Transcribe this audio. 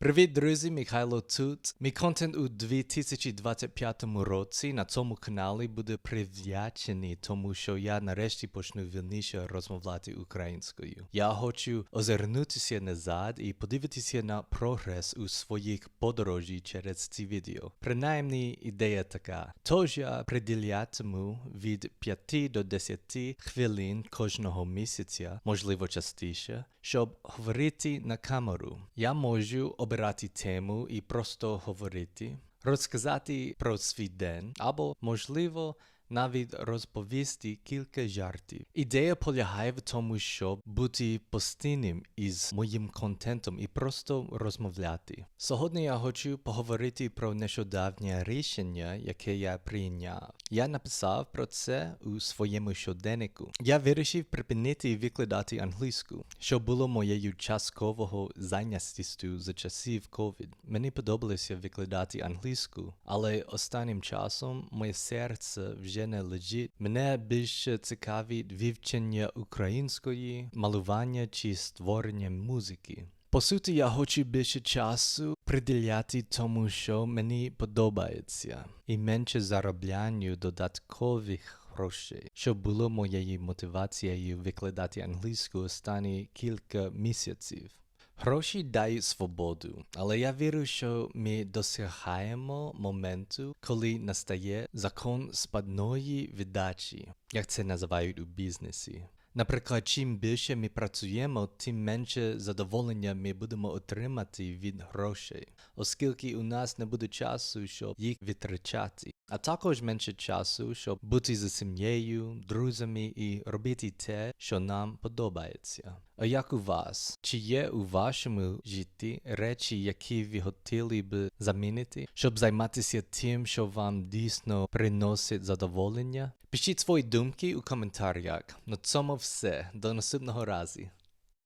Привіт, друзі, Михайло тут. Мій контент у 2025 році на цьому каналі буде прив'ячений, тому що я нарешті почну вільніше розмовляти українською. Я хочу озирнутися назад і подивитися на прогрес у своїх подорожі через ці відео. Принаймні, ідея така. Тож я приділятиму від 5 до 10 хвилин кожного місяця, можливо частіше, щоб говорити на камеру. Я можу обирати тему і просто говорити, розказати про свій день, або, можливо, навіть розповісти кілька жартів. Ідея полягає в тому, щоб бути постійним із моїм контентом і просто розмовляти. Сьогодні я хочу поговорити про нещодавнє рішення, яке я прийняв. Я написав про це у своєму щоденнику. Я вирішив припинити викладати англійську, що було моєю часткового зайнятістю за часів COVID. Мені подобалося викладати англійську, але останнім часом моє серце вже не лежить. Мене більше цікавить вивчення української, малювання чи створення музики. По суті, я хочу більше часу приділяти тому, що мені подобається, і менше зароблянню додаткових грошей, що було моєю мотивацією викладати англійську останні кілька місяців. Гроші дають свободу, але я вірю, що ми досягаємо моменту, коли настає закон спадної віддачі, як це називають у бізнесі. Наприклад, чим більше ми працюємо, тим менше задоволення ми будемо отримати від грошей, оскільки у нас не буде часу, щоб їх витрачати, а також менше часу, щоб бути з сім'єю, друзями і робити те, що нам подобається. Як у вас? Чи є у вашому житті речі, які ви хотіли б замінити, щоб займатися тим, що вам дійсно приносить задоволення? Пишіть свої думки у коментарях. На цьому все. До наступного разу.